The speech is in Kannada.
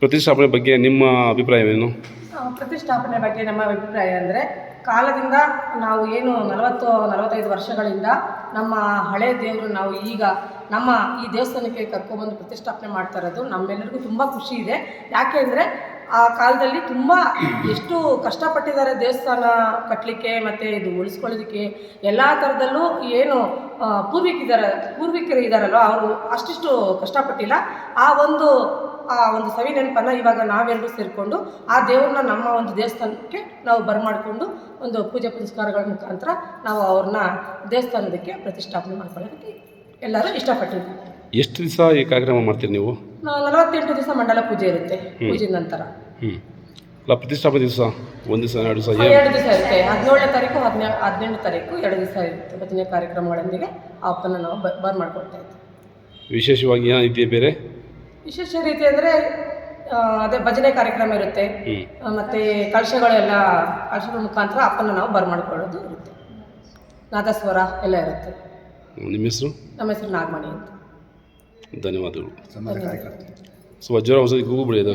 ಪ್ರತಿಷ್ಠಾಪನೆ ಬಗ್ಗೆ ನಿಮ್ಮ ಅಭಿಪ್ರಾಯವೇನು? ಪ್ರತಿಷ್ಠಾಪನೆ ಬಗ್ಗೆ ನಮ್ಮ ಅಭಿಪ್ರಾಯ ಅಂದರೆ, ಕಾಲದಿಂದ ನಾವು ಏನು ನಲವತ್ತು, ನಲವತ್ತೈದು ವರ್ಷಗಳಿಂದ ನಮ್ಮ ಹಳೆ ದೇವರು ನಾವು ಈಗ ನಮ್ಮ ಈ ದೇವಸ್ಥಾನಕ್ಕೆ ಕರ್ಕೊಬಂದು ಪ್ರತಿಷ್ಠಾಪನೆ ಮಾಡ್ತಾ ಇರೋದು ನಮ್ಮೆಲ್ಲರಿಗೂ ತುಂಬ ಖುಷಿ ಇದೆ. ಯಾಕೆ ಅಂದರೆ ಆ ಕಾಲದಲ್ಲಿ ತುಂಬ ಎಷ್ಟು ಕಷ್ಟಪಟ್ಟಿದ್ದಾರೆ ದೇವಸ್ಥಾನ ಕಟ್ಟಲಿಕ್ಕೆ ಮತ್ತು ಇದು ಉಳಿಸ್ಕೊಳ್ಳೋದಕ್ಕೆ ಎಲ್ಲ ಥರದಲ್ಲೂ ಏನು ಪೂರ್ವಿಕಿದ್ದಾರೆ ಪೂರ್ವಿಕರು ಇದ್ದಾರಲ್ಲ ಅವರು ಅಷ್ಟಿಷ್ಟು ಕಷ್ಟಪಟ್ಟಿಲ್ಲ. ಆ ಒಂದು ಆ ಒಂದು ಸವಿ ನೆನಪನ್ನು ಇವಾಗ ನಾವೆಲ್ಲರೂ ಸೇರಿಕೊಂಡು ಆ ದೇವ್ರನ್ನ ನಮ್ಮ ಒಂದು ದೇವಸ್ಥಾನಕ್ಕೆ ನಾವು ಬರಮಾಡಿಕೊಂಡು ಒಂದು ಪೂಜೆ ಪುನಸ್ಕಾರಗಳ ಮುಖಾಂತರ ನಾವು ಅವ್ರನ್ನ ದೇವಸ್ಥಾನದಕ್ಕೆ ಪ್ರತಿಷ್ಠಾಪನೆ ಮಾಡ್ಕೊಳ್ಳೋದಕ್ಕೆ ಎಲ್ಲರೂ ಇಷ್ಟಪಟ್ಟಿದ್ವಿ ಎಷ್ಟು ದಿವಸ ಈ ಕಾರ್ಯಕ್ರಮ ಮಾಡ್ತೀರಿ ನಾವು? ನಲವತ್ತೆಂಟು ದಿವಸ ಮಂಡಲ ಪೂಜೆ ಇರುತ್ತೆ ಪೂಜೆ ನಂತರ. ಹ್ಞೂ ಅಲ್ಲ ಪ್ರತಿಷ್ಠಾಪನೆ ದಿವಸ ಒಂದು ದಿವಸ ಎರಡು ದಿವಸ ಎರಡು ದಿವಸ ಇರುತ್ತೆ. ಹದಿನೇಳನೇ ತಾರೀಕು ಹದಿನೇ ಹದಿನೆಂಟು ತಾರೀಕು ಎರಡು ದಿವಸ ಇರುತ್ತೆ ಭಜನೆ ಕಾರ್ಯಕ್ರಮಗಳೊಂದಿಗೆ ಆ ಅಪ್ಪನ ನಾವು ಬ ಬರ್ ಮಾಡ್ಕೊಳ್ತಾ ಇದ್ದೀವಿ ವಿಶೇಷವಾಗಿ ಏನಿದೆಯಾ ಬೇರೆ? ವಿಶೇಷ ರೀತಿ ಅಂದರೆ ಅದೇ ಭಜನೆ ಕಾರ್ಯಕ್ರಮ ಇರುತ್ತೆ. ಮತ್ತು ಮತ್ತೆ ಕಳಶಗಳೆಲ್ಲ ಕಳಶಗಳ ಮುಖಾಂತರ ಅಪ್ಪನ ನಾವು ಬರ್ಮಾಡ್ಕೊಳ್ಳೋದು ಇರುತ್ತೆ. ನಾದಸ್ವರ ಎಲ್ಲ ಇರುತ್ತೆ. ನಿಮ್ಮ ಹೆಸರು? ನಮ್ಮ ಹೆಸರು ನಾಗಮಣಿ ಅಂತ. ಧನ್ಯವಾದಗಳು. ಸೊ ವಜ್ರ ಔಷಧಿ ಕೂಗು ಬಿಡಿ ಅದು